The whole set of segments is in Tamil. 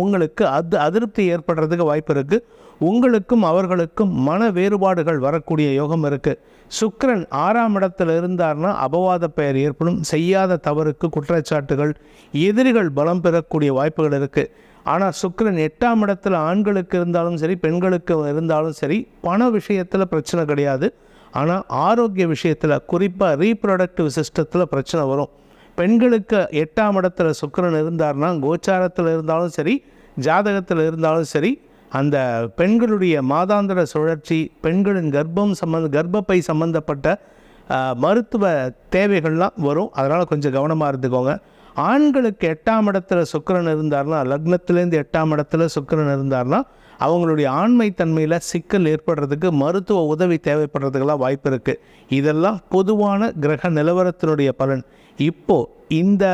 உங்களுக்கு அது அதிருப்தி ஏற்படுறதுக்கு வாய்ப்பு இருக்குது உங்களுக்கும் அவர்களுக்கும் மன வேறுபாடுகள் வரக்கூடிய யோகம் இருக்குது சுக்கரன் ஆறாம் இடத்துல இருந்தார்னா அபவாத பெயர் ஏற்படும். செய்யாத தவறுக்கு குற்றச்சாட்டுகள் எதிரிகள் பலம் பெறக்கூடிய வாய்ப்புகள் இருக்குது ஆனால் சுக்கரன் எட்டாம் இடத்துல ஆண்களுக்கு இருந்தாலும் சரி பெண்களுக்கு இருந்தாலும் சரி பண விஷயத்தில் பிரச்சனை கிடையாது. ஆனால் ஆரோக்கிய விஷயத்தில் குறிப்பாக ரீப்ரொடக்டிவ் சிஸ்டத்தில் பிரச்சனை வரும். பெண்களுக்கு எட்டாம் இடத்துல சுக்கிரன் இருந்தார்னா கோச்சாரத்தில் இருந்தாலும் சரி ஜாதகத்தில் இருந்தாலும் சரி அந்த பெண்களுடைய மாதாந்திர சுழற்சி பெண்களின் கர்ப்பம் சம்மந்த கர்ப்பப்பை சம்மந்தப்பட்ட மருத்துவ தேவைகள்லாம் வரும். அதனால் கொஞ்சம் கவனமாக இருந்துக்கோங்க. ஆண்களுக்கு எட்டாம் இடத்துல சுக்கிரன் இருந்தார்னா லக்னத்திலேருந்து எட்டாம் இடத்துல சுக்கிரன் இருந்தார்னா அவங்களுடைய ஆண்மை தன்மையில் சிக்கல் ஏற்படுறதுக்கு மருத்துவ உதவி தேவைப்படுறதுக்கெல்லாம் வாய்ப்பு இருக்குது இதெல்லாம் பொதுவான கிரக நிலவரத்தினுடைய பலன். இப்போது இந்த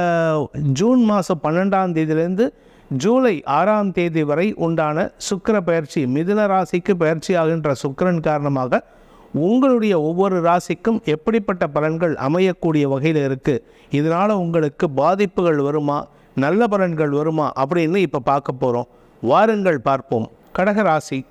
ஜூன் மாதம் பன்னெண்டாம் தேதியிலேருந்து ஜூலை ஆறாம் தேதி வரை உண்டான சுக்கர பயிற்சி மிதுன ராசிக்கு பயிற்சி ஆகின்ற சுக்கரன் காரணமாக உங்களுடைய ஒவ்வொரு ராசிக்கும் எப்படிப்பட்ட பலன்கள் அமையக்கூடிய வகையில் இருக்குது இதனால் உங்களுக்கு பாதிப்புகள் வருமா நல்ல பலன்கள் வருமா அப்படின்னு இப்போ பார்க்க போகிறோம் வாருங்கள் பார்ப்போம். கடக ராசி.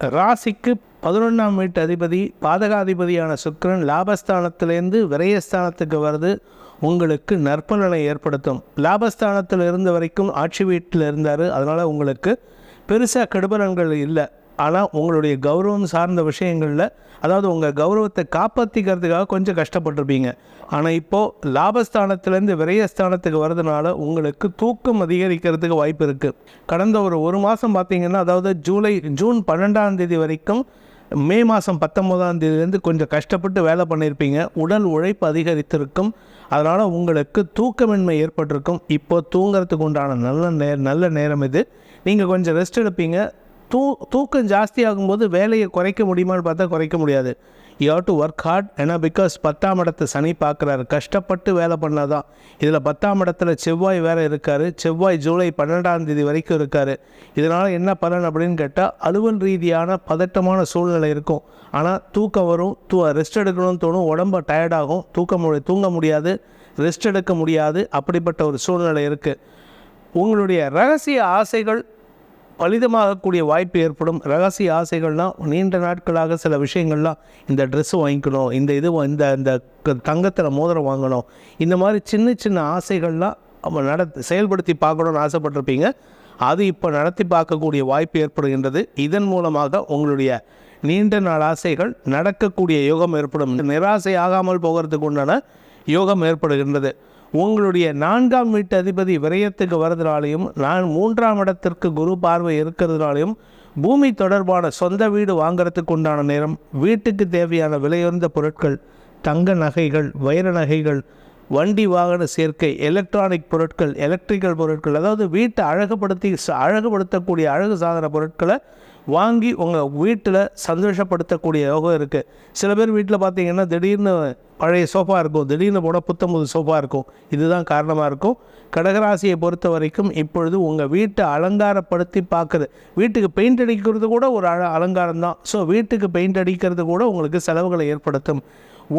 ராசிக்கு பதினொன்றாம் வீட்டு அதிபதி பாதகாதிபதியான சுக்கிரன் லாபஸ்தானத்திலேருந்து விரயஸ்தானத்துக்கு வருது. உங்களுக்கு நற்பலனை ஏற்படுத்தும். லாபஸ்தானத்தில் இருந்த வரைக்கும் ஆட்சி வீட்டில் இருந்தார். அதனால் உங்களுக்கு பெருசாக கெடுபலன்கள் இல்லை. ஆனால் உங்களுடைய கௌரவம் சார்ந்த விஷயங்களில் அதாவது உங்கள் கௌரவத்தை காப்பாற்றிக்கிறதுக்காக கொஞ்சம் கஷ்டப்பட்டிருப்பீங்க. ஆனால் இப்போது லாபஸ்தானத்துலேருந்து விரயஸ்தானத்துக்கு வரதுனால உங்களுக்கு தூக்கம் அதிகரிக்கிறதுக்கு வாய்ப்பு இருக்குது கடந்த ஒரு ஒரு மாதம் பார்த்தீங்கன்னா அதாவது ஜூலை ஜூன் பன்னெண்டாம் தேதி வரைக்கும் மே மாதம் பத்தொம்போதாம் தேதியிலேருந்து கொஞ்சம் கஷ்டப்பட்டு வேலை பண்ணியிருப்பீங்க. உடல் உழைப்பு அதிகரித்திருக்கும். அதனால் உங்களுக்கு தூக்கமின்மை ஏற்பட்டிருக்கும். இப்போ தூங்குறதுக்கு உண்டான நல்ல நே நல்ல நேரம் இது. நீங்கள் கொஞ்சம் ரெஸ்ட் எடுப்பீங்க. தூ தூக்கம் ஜாஸ்தி ஆகும்போது வேலையை குறைக்க முடியுமான்னு பார்த்தா குறைக்க முடியாது. You have to work hard ஏன்னா பிகாஸ் பத்தாம் இடத்தை சனி பார்க்குறாரு. கஷ்டப்பட்டு வேலை பண்ணாதான். இதில் பத்தாம் இடத்துல செவ்வாய் வேறு இருக்கார். செவ்வாய் ஜூலை பன்னெண்டாம் தேதி வரைக்கும் இருக்கார். இதனால் என்ன பலன் அப்படின்னு கேட்டால் அலுவல் ரீதியான பதட்டமான சூழ்நிலை இருக்கும். ஆனால் தூக்கம் வரும் தூ ரெஸ்ட் எடுக்கணும்னு தோணும் உடம்பு டயர்டாகும் தூக்க முடி தூங்க முடியாது ரெஸ்ட் எடுக்க முடியாது அப்படிப்பட்ட ஒரு சூழ்நிலை இருக்குது உங்களுடைய ரகசிய ஆசைகள் பலிதமாகக்கூடிய வாய்ப்பு ஏற்படும். ரகசிய ஆசைகள்லாம் நீண்ட நாட்களாக சில விஷயங்கள்லாம் இந்த ட்ரெஸ்ஸு வாங்கிக்கணும் இந்த இது இந்த இந்த தங்கத்தில் மோதிரம் வாங்கணும். இந்த மாதிரி சின்ன சின்ன ஆசைகள்லாம் நம்ம நட செயல்படுத்தி பார்க்கணும்னு ஆசைப்பட்டிருப்பீங்க. அது இப்போ நடத்தி பார்க்கக்கூடிய வாய்ப்பு ஏற்படுகின்றது. இதன் மூலமாக உங்களுடைய நீண்ட நாள் ஆசைகள் நடக்கக்கூடிய யோகம் ஏற்படும். நிராசை ஆகாமல் போகிறதுக்கு உண்டான யோகம் ஏற்படுகின்றது. உங்களுடைய நான்காம் வீட்டு அதிபதி விரயத்துக்கு வரதுனாலையும் நான் மூன்றாம் இடத்திற்கு குரு பார்வை இருக்கிறதுனாலையும் பூமி தொடர்பான சொந்த வீடு வாங்குறதுக்கு உண்டான நேரம் வீட்டுக்கு தேவையான விலையுயர்ந்த பொருட்கள் தங்க நகைகள் வைர நகைகள் வண்டி வாகன சேர்க்கை எலக்ட்ரானிக் பொருட்கள் எலக்ட்ரிக்கல் பொருட்கள் அதாவது வீட்டை அழகுபடுத்தி ச- அழகுபடுத்தக்கூடிய அழகு சாதன பொருட்களை வாங்கி உங்கள் வீட்டில் சந்தோஷப்படுத்தக்கூடிய யோகம் இருக்குது சில பேர் வீட்டில் பார்த்தீங்கன்னா திடீர்னு பழைய சோஃபா இருக்கும். திடீர்னு போட புத்தம் புது சோஃபா இருக்கும். இதுதான் காரணமாக இருக்கும். கடகராசியை பொறுத்த வரைக்கும் இப்பொழுது உங்கள் வீட்டை அலங்காரப்படுத்தி பார்க்குறது வீட்டுக்கு பெயிண்ட் அடிக்கிறது கூட ஒரு அழ அலங்காரம் தான். ஸோ வீட்டுக்கு பெயிண்ட் அடிக்கிறது கூட உங்களுக்கு செலவுகளை ஏற்படுத்தும்.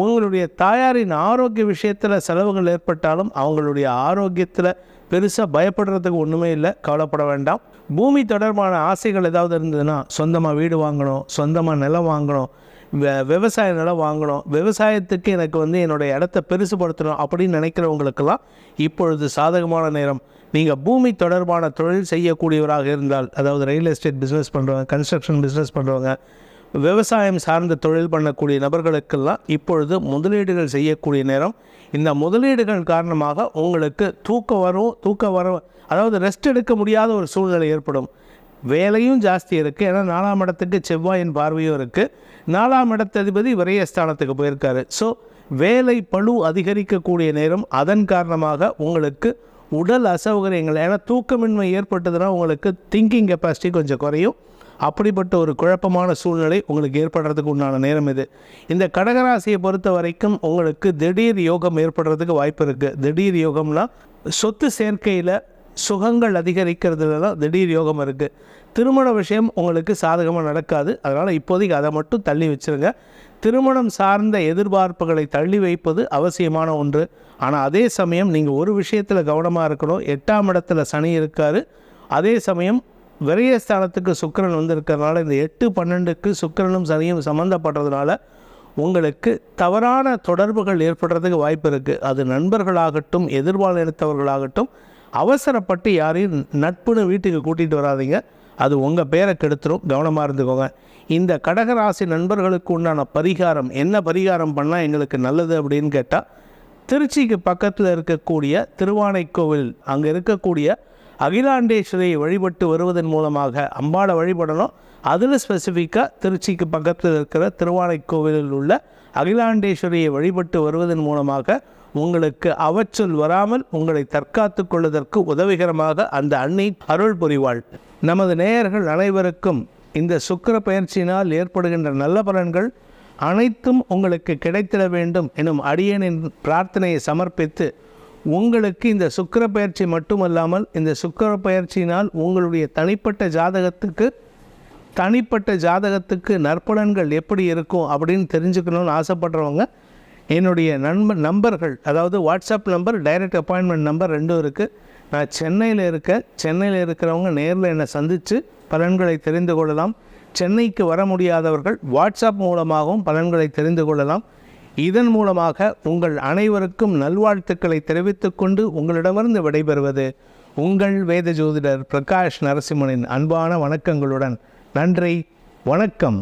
உங்களுடைய தாயாரின் ஆரோக்கிய விஷயத்தில் செலவுகள் ஏற்பட்டாலும் அவங்களுடைய ஆரோக்கியத்தில் பெருசாக பயப்படுறதுக்கு ஒன்றுமே இல்லை. கவலைப்பட வேண்டாம். பூமி தொடர்பான ஆசைகள் ஏதாவது இருந்ததுன்னா சொந்தமாக வீடு வாங்கணும் சொந்தமாக நிலம் வாங்கணும் விவசாய நிலம் வாங்கணும் விவசாயத்துக்கு எனக்கு வந்து என்னுடைய இடத்த பெருசுபடுத்தணும் அப்படின்னு நினைக்கிறவங்களுக்கெல்லாம் இப்பொழுது சாதகமான நேரம். நீங்கள் பூமி தொடர்பான தொழில் செய்யக்கூடியவராக இருந்தால் அதாவது ரியல் எஸ்டேட் பிஸ்னஸ் பண்ணுறவங்க கன்ஸ்ட்ரக்ஷன் பிஸ்னஸ் பண்ணுறவங்க விவசாயம் சார்ந்த தொழில் பண்ணக்கூடிய நபர்களுக்கெல்லாம் இப்பொழுது முதலீடுகள் செய்யக்கூடிய நேரம். இந்த முதலீடுகள் காரணமாக உங்களுக்கு தூக்கம் வரும் தூக்கம் வரும். அதாவது ரெஸ்ட் எடுக்க முடியாத ஒரு சூழ்நிலை ஏற்படும். வேலையும் ஜாஸ்தி இருக்குது ஏன்னா நாலாம் இடத்துக்கு செவ்வாயின் பார்வையும் இருக்குது நாலாம் இடத்ததிபதி விரயஸ்தானத்துக்கு போயிருக்காரு. ஸோ வேலை பளு அதிகரிக்கக்கூடிய நேரம் அதன் காரணமாக உங்களுக்கு உடல் அசௌகரியங்கள் ஏன்னா தூக்கமின்மை ஏற்பட்டதுன்னா உங்களுக்கு திங்கிங் கெப்பாசிட்டி கொஞ்சம் குறையும். அப்படிப்பட்ட ஒரு குழப்பமான சூழ்நிலை உங்களுக்கு ஏற்படுறதுக்கு உண்டான நேரம் இது. இந்த கடகராசியை பொறுத்த வரைக்கும் உங்களுக்கு திடீர் யோகம் ஏற்படுறதுக்கு வாய்ப்பு இருக்குது திடீர் யோகம்னா சொத்து சேர்க்கையில் சுகங்கள் அதிகரிக்கிறதுல தான் திடீர் யோகம் இருக்குது திருமண விஷயம் உங்களுக்கு சாதகமாக நடக்காது. அதனால் இப்போதைக்கு அதை மட்டும் தள்ளி வச்சிருங்க. திருமணம் சார்ந்த எதிர்பார்ப்புகளை தள்ளி வைப்பது அவசியமான ஒன்று. ஆனால் அதே சமயம் நீங்கள் ஒரு விஷயத்தில் கவனமாக இருக்கணும். எட்டாம் இடத்துல சனி இருக்காரு. அதே சமயம் விரயஸ்தானத்துக்கு சுக்கிரன் வந்திருக்கிறதுனால இந்த எட்டு பன்னெண்டுக்கு சுக்கிரனும் சனியும் சம்மந்தப்படுறதுனால உங்களுக்கு தவறான தொடர்புகள் ஏற்படுறதுக்கு வாய்ப்பு இருக்குது அது நண்பர்களாகட்டும் எதிர்பாலினத்தவர்களாகட்டும் அவசரப்பட்டு யாரையும் நட்புன்னு வீட்டுக்கு கூட்டிகிட்டு வராதீங்க. அது உங்கள் பேரை கெடுத்துரும். கவனமாக இருந்துக்கோங்க. இந்த கடகராசி நண்பர்களுக்கு உண்டான பரிகாரம் என்ன பரிகாரம் பண்ணால் எங்களுக்கு நல்லது அப்படின்னு கேட்டால் திருச்சிக்கு பக்கத்தில் இருக்கக்கூடிய திருவானைக்கோவில் அங்கே இருக்கக்கூடிய அகிலாண்டேஸ்வரியை வழிபட்டு வருவதன் மூலமாக அம்பாவை வழிபடணும். அதில் ஸ்பெசிஃபிக்காக திருச்சிக்கு பக்கத்தில் இருக்கிற திருவானைக்கோவிலில் உள்ள அகிலாண்டேஸ்வரியை வழிபட்டு வருவதன் மூலமாக உங்களுக்கு அவச்சொல் வராமல் உங்களை தற்காத்து கொள்வதற்கு உதவிகரமாக அந்த அன்னை அருள் புரிவாள். நமது நேயர்கள் அனைவருக்கும் இந்த சுக்கிர பயிற்சியினால் ஏற்படுகின்ற நல்ல பலன்கள் அனைத்தும் உங்களுக்கு கிடைத்திட வேண்டும் எனும் அடியனின் பிரார்த்தனையை சமர்ப்பித்து உங்களுக்கு இந்த சுக்கிர பயிற்சி மட்டுமல்லாமல் இந்த சுக்கர பயிற்சியினால் உங்களுடைய தனிப்பட்ட ஜாதகத்துக்கு தனிப்பட்ட ஜாதகத்துக்கு நற்பலன்கள் எப்படி இருக்கும் அப்படின்னு தெரிஞ்சுக்கணும்னு ஆசைப்படுறவங்க என்னுடைய நண்ப நம்பர்கள் அதாவது WhatsApp number direct appointment number ரெண்டும் இருக்குது நான் சென்னையில் இருக்கேன். சென்னையில் இருக்கிறவங்க நேரில் என்னை சந்தித்து பலன்களை தெரிந்து கொள்ளலாம். சென்னைக்கு வர முடியாதவர்கள் வாட்ஸ்அப் மூலமாகவும் பலன்களை தெரிந்து கொள்ளலாம். இதன் மூலமாக உங்கள் அனைவருக்கும் நல்வாழ்த்துக்களை தெரிவித்துக்கொண்டு உங்களிடமிருந்து விடைபெறுவது உங்கள் வேத ஜோதிடர் பிரகாஷ் நரசிம்மனின் அன்பான வணக்கங்களுடன் நன்றி வணக்கம்.